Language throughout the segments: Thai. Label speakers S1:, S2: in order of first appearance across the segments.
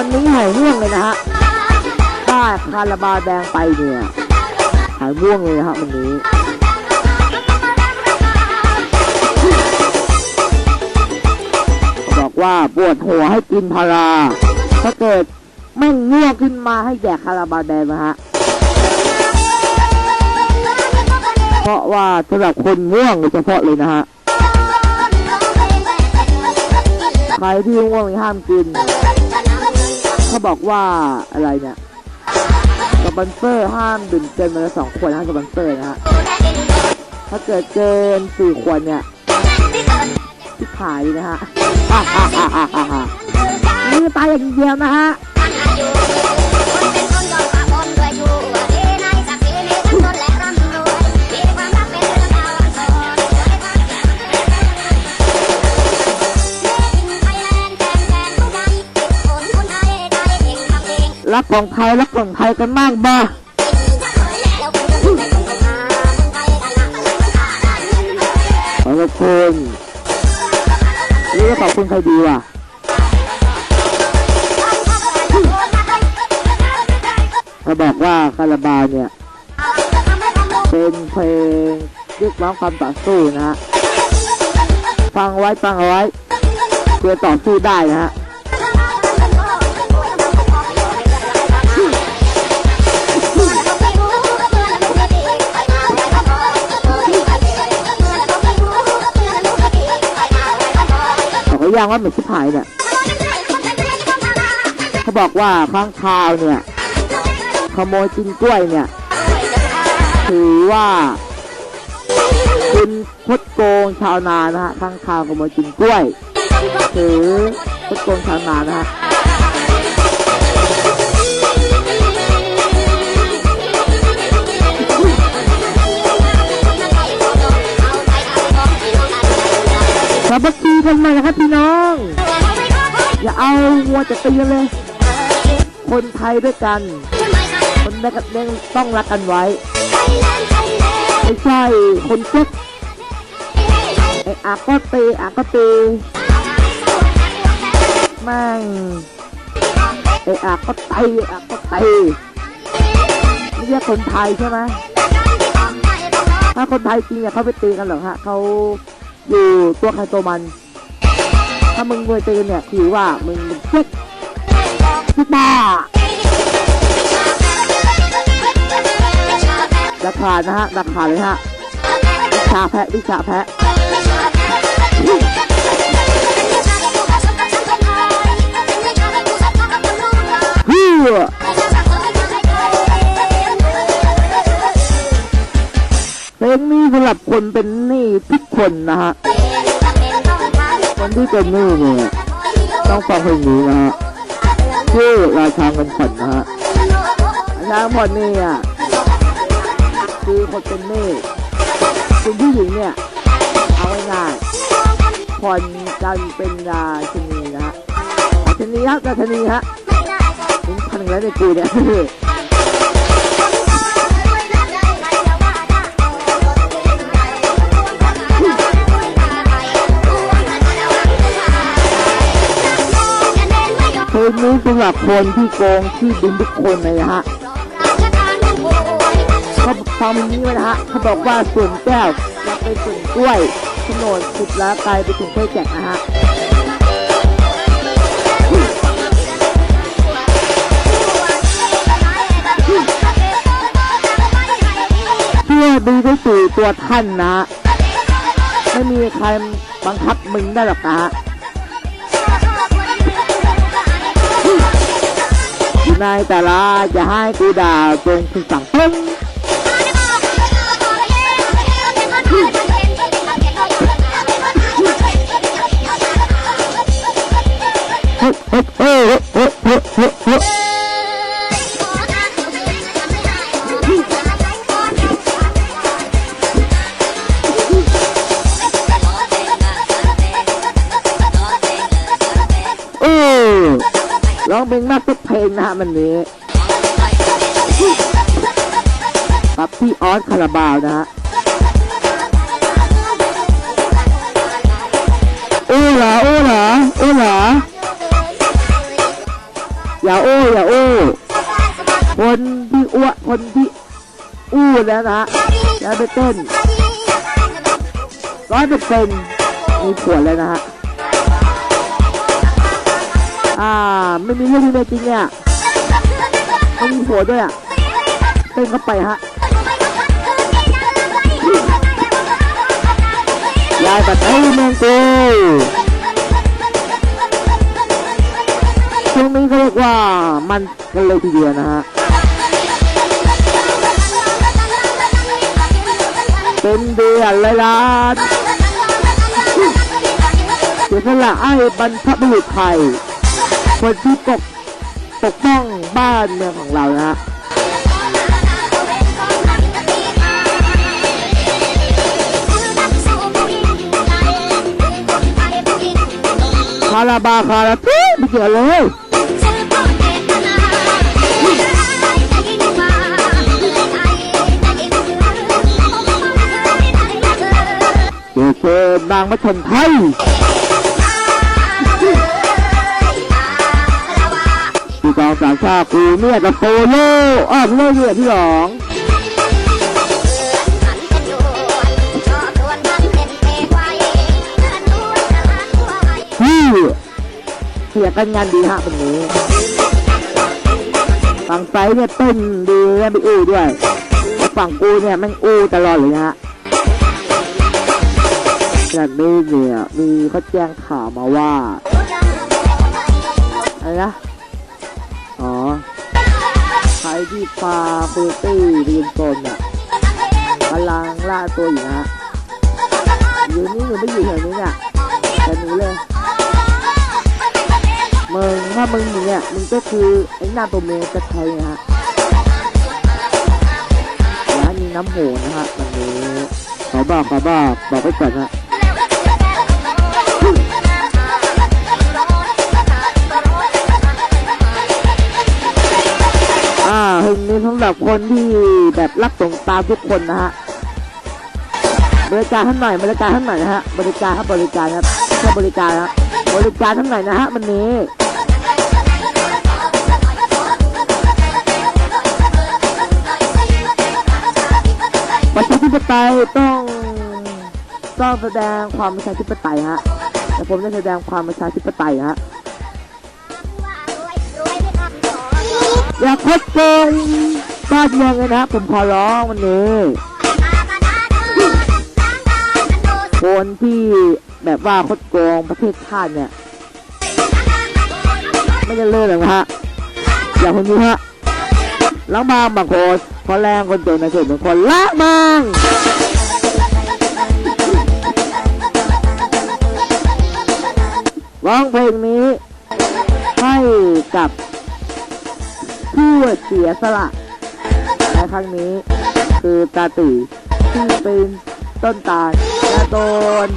S1: มันนี้หายม่วงเลยนะฮะได้คาราบาแดงไปเนี่ยหายม่วงเลยนะฮะวันนี้บอกว่าปวดหัวให้กินพาราถ้าเกิดแม่งง่วงขึ้นมาให้แดกคาราบาแดงนะฮะเพราะว่าสำหรับคนง่วงโดยเฉพาะเลยนะฮะใครที่ง่วงห้ามกิน เขาบอกว่าอะไรเนี่ยสปอนเซอร์ห้ามดื่มเกินมาละสองขวดนะสปอนเซอร์นะฮะถ้าเกิดเกินสี่ขวดเนี่ยที่ขายนะฮะฮ่าฮ่าฮ่าฮ่าฮ่าฮ่านี่ตายอย่างเดียวนะฮะ รักของไทยรักของไทยกันมากบ้าขอบคุณนี่ขอบคุณใครดีวะเขาบอกว่าคาราบาเนี่ย เป็นเพลงเรียกร้องความต่อสู้นะฮะฟังไว้ฟังเอาไว้เพื่อต่อสู้ได้นะฮะ ย่างว่าเหมือนชิบหายเนี่ยเขาบอกว่าข้างคาวเนี่ยขโมยกินกล้วยเนี่ย ถือว่าคุณพดโกงชาวนานะฮะข้างคาวขโมยกินกล้วยถือพดโกงชาวนานะฮะ มัคคีกันหน่อยนะครับพี่น้อง อย่าเอาวัวจะตีกันเลย คนไทยด้วยกัน คนได้กันเองต้องรักกันไว้ ไม่ใช่คนเจ็บไอ้อาก็ตีอาก็ตีแม่งไอ้อาก็ตีอาก็ตีไม่ใช่คนไทยใช่ไหมถ้าคนไทยจริงเนี่ยเขาไปตีกันเหรอฮะเขา อยู่ตัวใครตัวมัน ถ้ามึงเวยเจอเนี่ยถือว่ามึงเป็นเช็คพี่บ้าราคานะฮะราคาเลยฮะวิชาแพะวิชาแพะ คนนะฮะคนที่เป็นหนี้เนี่ยต้องฟังเพลงนี้นะฮะชื่อราชาเงินผ่อนนะฮะราชาเงินผ่อนนี่อะคือคนเป็นหนี้คุณผู้หญิงเนี่ย เอาง่ายผ่อนกันเป็นราชินีนะฮะราชินีฮะราชินีฮะเป็นพันแล้วในกูเนี่ย เพลงนี้สำหรับคนที่โกงที่ดินทุกคนเลยนะฮะเขาฟังเพลงนี้ไว้นะฮะเขาบอกว่าส่วนแก้วจะไปส่วนกล้วยโฉนดสุดล้วกลไปถึงกล้วยแจกนะฮะเชื่อดูได้สู่ตัวท่านนะ ไม่มีใครบังคับมึงได้หรอกนะฮะ นายแต่ละจะให้กูด่าจงคุณสั่งปึ้งเฮ้ยเฮ้ ร้องเพลงมากทุกเพลงนะฮะมันนี้กับพี่ออสคาราบาวนะฮะโอ้หรอโอ้หรอโอ้หรออย่าโอ้อย่าโอ้คนที่อ้วนคนที่อู้แล้วนะฮะแล้วไปเต้นร้อยเปอร์เซ็นต์มีผลแล้วนะฮะ อ่า ไม่มีเรื่องที่ไม่จริงเนี่ยไม่มีผัวด้วยอะเต้นเข้าไปฮะยายปัดไอ้เมืองกูช่วงนี้เขาเรียกว่ามันกันเลยทีเดียวนะฮะเป็นเดือนเลยล่ะเสียสละไอ้บรรพบุรุษไทย คนที่ปกปกป้องบ้านเมืองของเรานะฮะคาราบาคาราตี้ไม่เกี่ยวเลยเจอเจอบางมัชนไทย สองสามชาติกูเนี่ยกับโปโลอ้าวโลเนี่ยพี่หลองพี่เสียกันงานดีฮะวันนี้ฝั่งไซเนี่ยเต้นดีและไม่อู้ด้วยแล้วฝั่งกูเนี่ยม่งอู้ตลอดเลยนะฮะจากนี้เนี่ยมีเขาแจ้งข่าวมาว่าอะไรนะ อ๋อใครที่พาโคโยตี้เรียนโซนอะกำลังล่าตัวอยู่นะฮะอยู่นี่หรือไม่อยู่แถวนี้เนี่ยแถวนี้เลยมึงถ้ามึงอยู่เนี่ยมึงก็คือไอ้หน้าตัวเมย์จะใช้นะฮะร้านมีน้ำโหนะฮะวันนี้ขอบอกขอบอกบอกไปก่อนนะ เพลงนี้สำหรับคนที่แบบรักสงตามทุกคนนะฮะบริการท่านหน่อยบริการท่านหน่อยนะฮะบริการครับบริการครับแค่บริการครับบริการท่านหน่อยนะฮะวันนี้ประชาธิปไตยต้องต้องแสดงความประชาธิปไตยฮะแต่ผมจะแสดงความประชาธิปไตยฮะ อย่าคดโกงบ้านเมืองเลยนะ ผมขอร้องวันนี้คนที่แบบว่าคดโกงประเทศชาติเนี่ย ไม่จะเลิกหรอกฮะอย่างคนนี้ฮะล้างบางบางคนพอแรงคนจนนะเกิดเป็นคนละมังร้องเพลงนี้ให้กับ ผู้เสียสละในครั้งนี้คือตาตีที่เป็นต้นตาลและโดน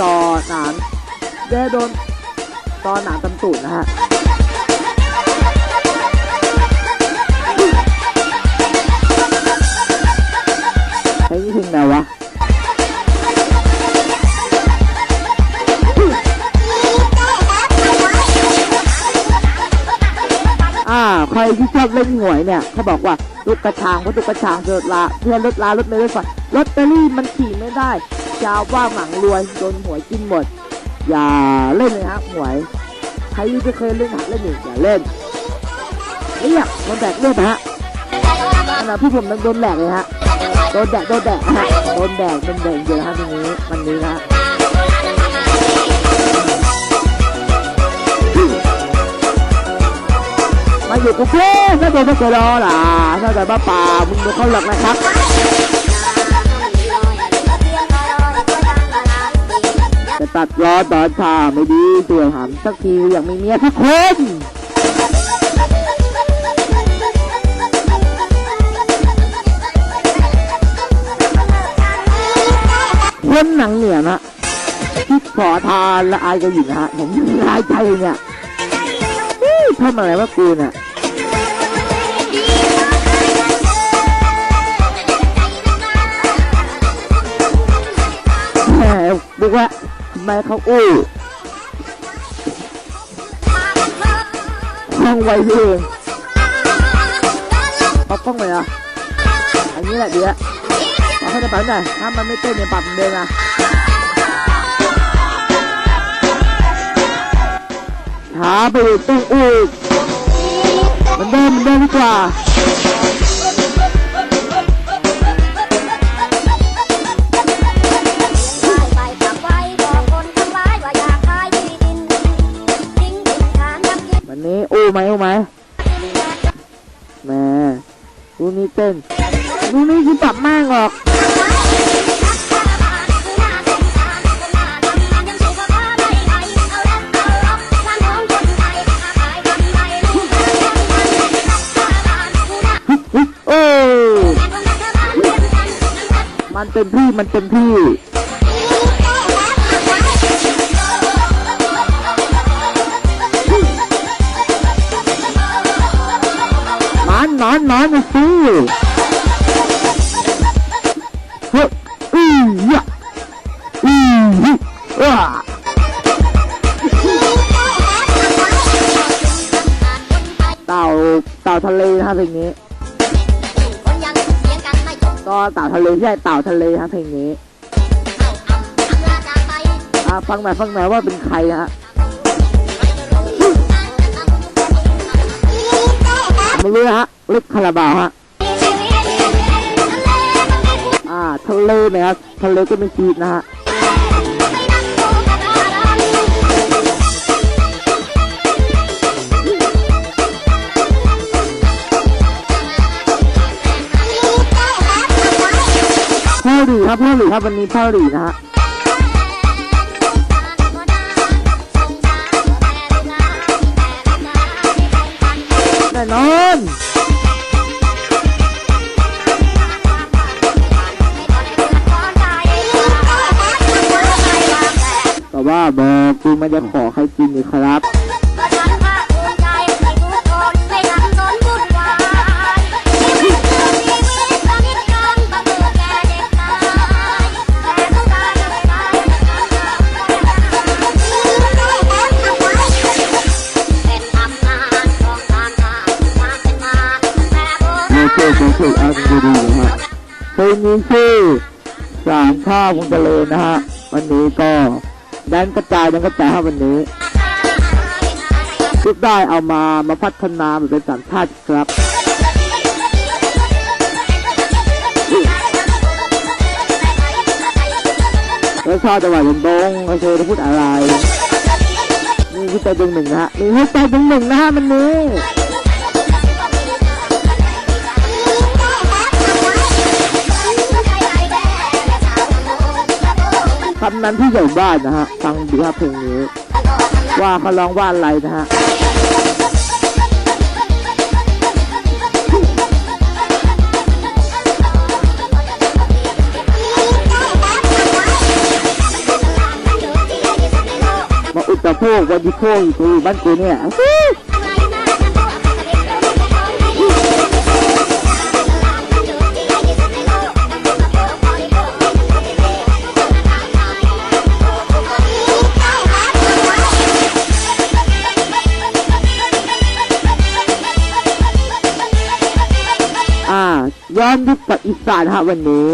S1: ต่อหนามได้โดนต่อหนามตำตุดนะฮะเพลงนี้เพลงไหนวะ รที่ชอบเล่นหวยเนี่ยเขาบอกว่าลูกกระชางเพราะลูกกระชางเกิดลาเพื่อนรถลารถไม่ได้ฝันลอตเตอรี่มันขี่ไม่ได้ชาวว่าหมังรวยโดนหวยกินหมด อย่าเล่นเลยฮะหวยใครที่เคยเล่นหาเล่นอยู่อย่าเล่นเรียกโดนแดกเลือดนะฮะขณะพี่ผมนั้นโดนแดกเลยฮะโดนแดกโดนแดกฮะโดนแดกโดนแดกเยอะฮะทีนี้วันนี้นะ อยู่กรุงเทพถ้าโดนไม่เคยรอหล่ะถ้าโดนบ้าป่ามึงโดนเข้าหลักนะครับจะตัดล้อตอนชาไม่ดีเสื่อหำสักทีอย่างมีเมียทุกคนคนหนังเหนือนะที่ขอทานละอายกันอยู่นะฮะผมละอายใจเนี่ยอื้อทำอะไรวะกูเนี่ย แหมบอกว่าทำไมเขาอู้คท่องไว้เองเอากล้องไปอะอันนี้แหละดีละเอาให้ได้ปั๊บหน่อยถ้ามันไม่เต้นเนี่ยปรับเดินนะช้าไปต้องอูกมันเดินมันเดินดีกว่า
S2: ไห
S1: มอู้ไหมแม่ลูกนี้เต้นลูกนี้คือปรับมากหรอกฮึโอ้มันเต็มที่มันเต็มที่ อนนอนนะสิเฮ้ยอือยะอือฮึว้าเต่าเต่าทะเลนะครับเพลงนี้ก็เต่าทะเลใช่เต่าทะเลฮะเพลงนี้อะฟังหน่อยฟังหน่อยว่าเป็นใครฮะ ไม่รู้ฮะลึกคาราบาวฮะอ่าทะเลนะครับทะเลก็เป็นชีดนะฮะพ่อหลีครับพ่อหลีครับวันนี้พ่อหลีนะฮะ น่นอนแต่ว่าบอกคือไม่ได้ขอใครกินนี่ครับ เพลงนี้ชื่อสามข้าวคงเจริญนะฮะวันนี้ก็ดันกระจายดันกระจายวันนี้คิดได้เอามามาพัฒนามเป็นสามชาติครับแล้วชอบจังหวะดงดงโอเคจะพูดอะไรนี่คือใจดวงหนึ่งนะฮะมีให้ใจดวงหนึ่งนะฮะวันนี้ำนั้นที่ใหญ่บ้านนะฮะ ฟังดูครับเพลงนี้ ว่าเขาร้องว่าอะไรนะฮะมาอุตโภควันที่โภคอยู่กูบ้านกูเนี่ย อนยุคกับอีสานฮะวันนี้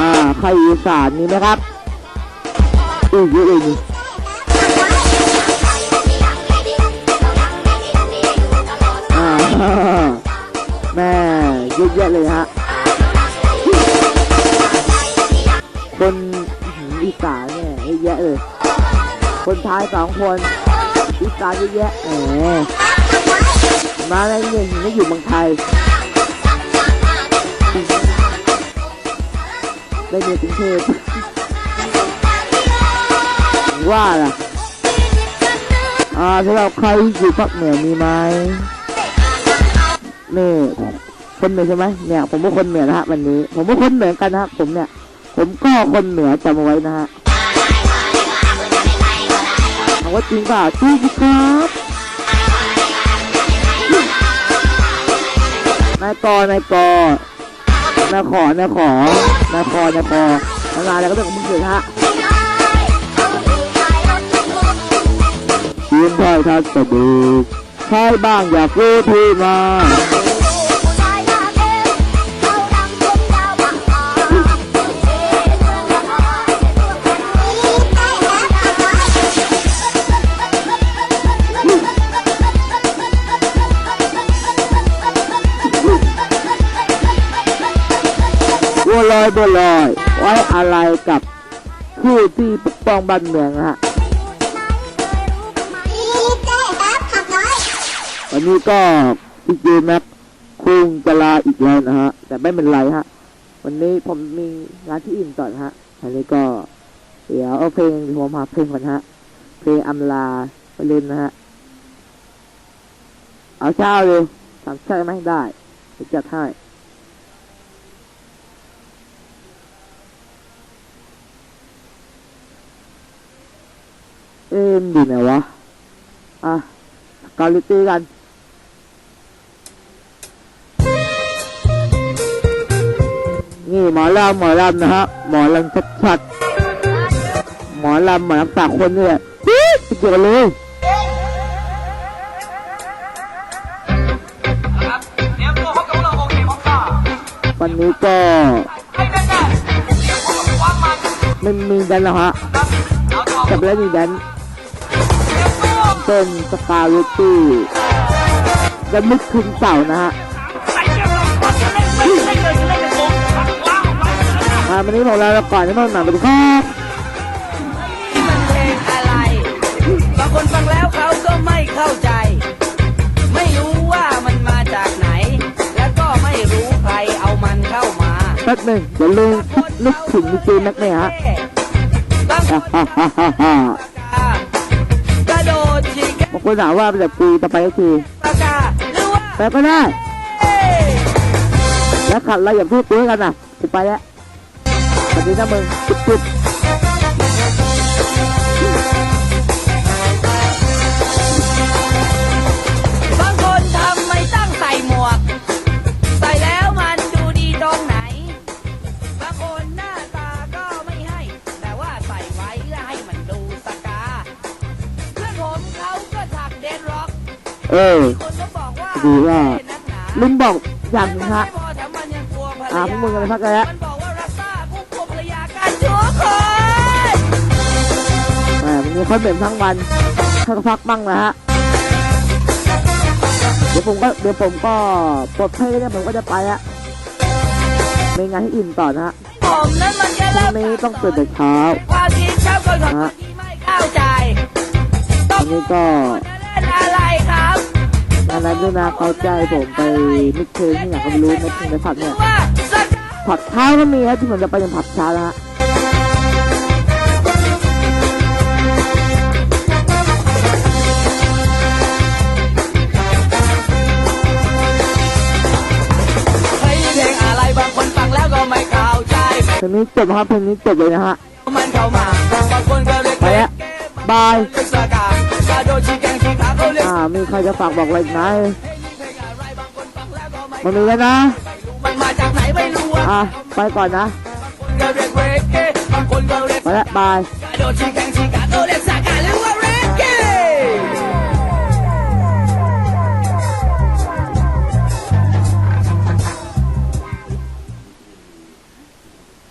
S1: อ่าใครอีสานมีไหมครับอุ้ยเยอะเลยนี่อ่าแม่เยอะแยะเลยฮะคนอีสานเนี่ยเยอะแยะเลย คนไทยสองคนอีสานเยอะแยะแหม มาแล้วเนี่ยเห็นว่อยู่เมืองไทย ได้เมียกรุงเทพว่าล่ะอ่าสำหรับใครอยู่ภาคเหนือมีไหมนี่คนเหนือใช่ไหมเนี่ย ผมก็คนเหนือนะฮะวันนี้ ผมก็คนเหนือกันนะฮะผมเนี่ย ผมก็คนเหนือจำเอาไว้นะฮะถามว่าจริงเปล่าจริงครับ นายกอนายกอนายขอนายขอนายคอนายคอนานๆแล้วก็เรื่องของมึงเถอะฮะยิ้มถ้อยทัดกระดูกใครบ้างอยากรู้ที่มา
S2: ลอย
S1: บัวลอยไว้อะไรกับผู้ที่ปกป้องบ้านเมืองนะฮะวันนี้ก็พี่เจแม็กคงจะลาอีกแล้วนะฮะ แต่ไม่เป็นไรฮะ วันนี้ผมมีงานที่อื่นต่อนะฮะอันนี้ก็ เดี๋ยวเอาเพลงผมมาเพลงก่อนฮะ เพลงอำลาไปเล่นนะฮะ เอาเช้าเลยสามใช่ไหมได้เดี๋ยวจัดให้ อ็มนอยู่ไหนวะ อะกาลิตี้กันนี่หมอลำหมอลำนะฮะหมอลำชัดๆหมอลำหมอลำสากคนเนี่ยปี๊ดไปเกี่ยวกันเลย
S3: วั
S1: นนี้ก็ไม่มีแดนแล้วฮะ
S3: ครับเอาต่อ
S1: กับแล้วมีแดน
S3: เตรียมตัว
S1: เป็นสกาลิตี้จะมึกคืนเสาร์นะฮะ
S3: ใส่เกียร์ลงก่อนจะเล่นไม่เล่นเลยจะเล่นเป็นวงปักว้าวไว้แล้วนะ
S1: อ่าวันนี้ของเราเราก่อนจะต้องหนังไปดูครับ
S4: นี่มันเพลงอะไรบางคนฟังแล้วเขาก็ไม่เข้าใจ ไม่รู้ว่ามันมาจากไหน แล้วก็ไม่รู้ใครเอามันเข้ามา
S1: แป๊บหนึ่งเดี๋ยวลืมนึกถึงดีเจแม็กเนี่ยฮะ
S4: บางค
S1: ฮ่านาว่าฮ่าฮ่าก
S4: ระโดดฉีก
S1: บางคนถามว่าเป็นแบบกูต่อไปก็คือ
S4: ปากกาหรือว่า
S1: แต่ก็ได้ แล้วขัดเราอย่าพูดตัวกันนะจะไปแล้วสวัสดีนะมึงจุ๊บ
S4: เออดีว่าลุ
S1: งบอกอย่างหนึงฮะ
S4: อ่า
S1: ยาพวกมึงกันไปพักกันแล้ว
S4: มันบอกว่ารักษากูกลัวภรรยากันทุกคน
S1: อ่าวันนี้เขาเหม็นทั้งวันเขาก็พักบ้างนะฮะเดี๋ยวผมก็เดี๋ยวผมก็ปลดเพลงเนี่ยผมก็จะไปละมีงานที่อื่นต่อนะฮะ
S4: ผมนั้นมันจะ
S1: พรุ่งนี้ต้องตื่นแต่เช้า
S4: ความจริงชอบคนของคนที่ไม่เข้าใจต้อ
S1: วั
S4: ง
S1: นนี้ก็ งานนั้นด้วยนะเขาใจผมไปมิกเพลงที่อยากจะรู้ในเพลงในผับเนี่ย
S4: ว่าสัก
S1: ผับเช้าก็มีฮะที่ผมจะไปเป็นผับเช้าแล้วฮะ
S4: เพลงเพลงอะไรบางคนฟังแล้วก็ไม่เข้าใจ
S1: เพลงนี้จบครับเพลงนี้จบเลยนะฮะ
S4: มันเข้ามาบางคนก็เรียก
S1: ไปแล้วบายา
S4: กระโดดชี้แกงชี้ขาเขาเรียก
S1: อ่ามีใครจะฝากบอกอะไรไหม
S4: มั
S1: นมีแล้วนะ
S4: มันมาจากไหนไม่รู้อะ
S1: ไปก่อนนะไปละบาย